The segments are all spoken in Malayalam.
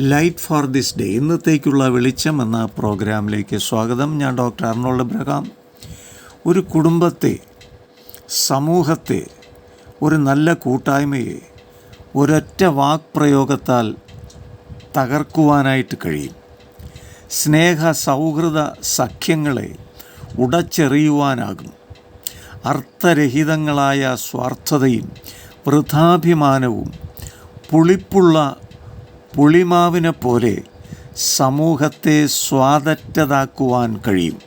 Light for this day. ഇന്നത്തേക്കുള്ള വെളിച്ചം എന്ന പ്രോഗ്രാമിലേക്ക് സ്വാഗതം. ഞാൻ ഡോക്ടർ അർണോൾഡ് ബ്രഹാം ഒരു കുടുംബത്തെ സമൂഹത്തെ ഒരു നല്ല കൂട്ടായ്മയെ ഒരൊറ്റ വാക്പ്രയോഗത്താൽ തകർക്കുവാനായിട്ട് കഴിയും. സ്നേഹ സൗഹൃദ സഖ്യങ്ങളെ ഉടച്ചെറിയുവാനാകും അർത്ഥരഹിതങ്ങളായ സ്വാർത്ഥതയും വൃഥാഭിമാനവും പുളിപ്പുള്ള പുളിമാവിനെ പോലെ സമൂഹത്തെ സ്വാതറ്റതാക്കുവാൻ കഴിയും.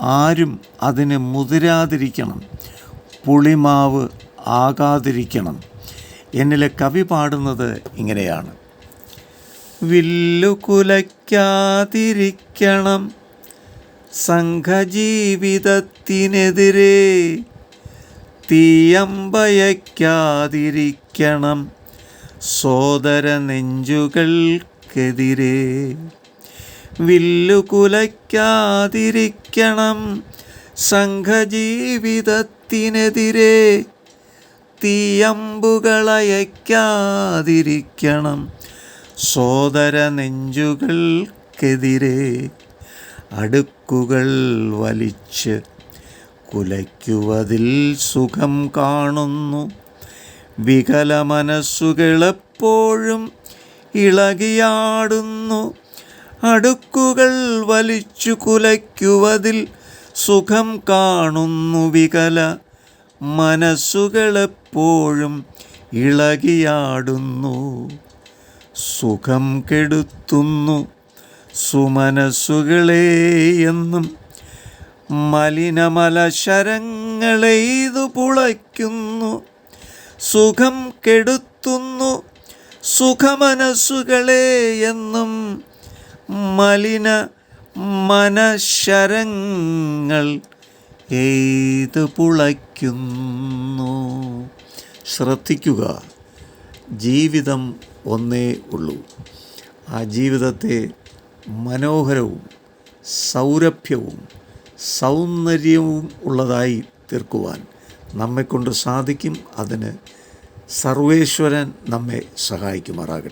ആരും അതിന് മുതിരാതിരിക്കണം. പുളിമാവ് ആകാതിരിക്കണം. എന്നിലെ കവി പാടുന്നത് ഇങ്ങനെയാണ്. വില്ലു കുലയ്ക്കാതിരിക്കണം സംഘജീവിതത്തിനെതിരെ തീയമ്പയക്കാതിരിക്കണം സോദര നെഞ്ചുകൾക്കെതിരെ വില്ലു കുലയ്ക്കാതിരിക്കണം സംഘജീവിതത്തിനെതിരെ തീയമ്പുകളയക്കാതിരിക്കണം സോദര നെഞ്ചുകൾക്കെതിരെ അടുക്കുകൾ വലിച്ച് കുലയ്ക്കുവതിൽ സുഖം കാണുന്നു. വികല മനസ്സുകളെപ്പോഴും ഇളകിയാടുന്നു. അടുക്കുകൾ വലിച്ചു കുലയ്ക്കുവതിൽ സുഖം കാണുന്നു വികല മനസ്സുകളെപ്പോഴും ഇളകിയാടുന്നു. സുഖം കെടുത്തുന്നു സുമനസ്സുകളെ എന്നും മലിനമല ശരങ്ങളെയ്തു പുളയ്ക്കുന്നു. സുഖം കെടുത്തുന്നു. സുഖമനസ്സുകളെ എന്നും മലിന മനശരങ്ങൾ ഏത് പുളയ്ക്കുന്നു. ശ്രദ്ധിക്കുക ജീവിതം ഒന്നേ ഉള്ളൂ. ആ ജീവിതത്തെ മനോഹരവും സൗരഭ്യവും സൗന്ദര്യവും ഉള്ളതായി തീർക്കുവാൻ നമ്മെക്കൊണ്ട് സാധിക്കും. അതിന് സർവേശ്വരൻ നമ്മെ സഹായിക്കുമാറാകട്ടെ.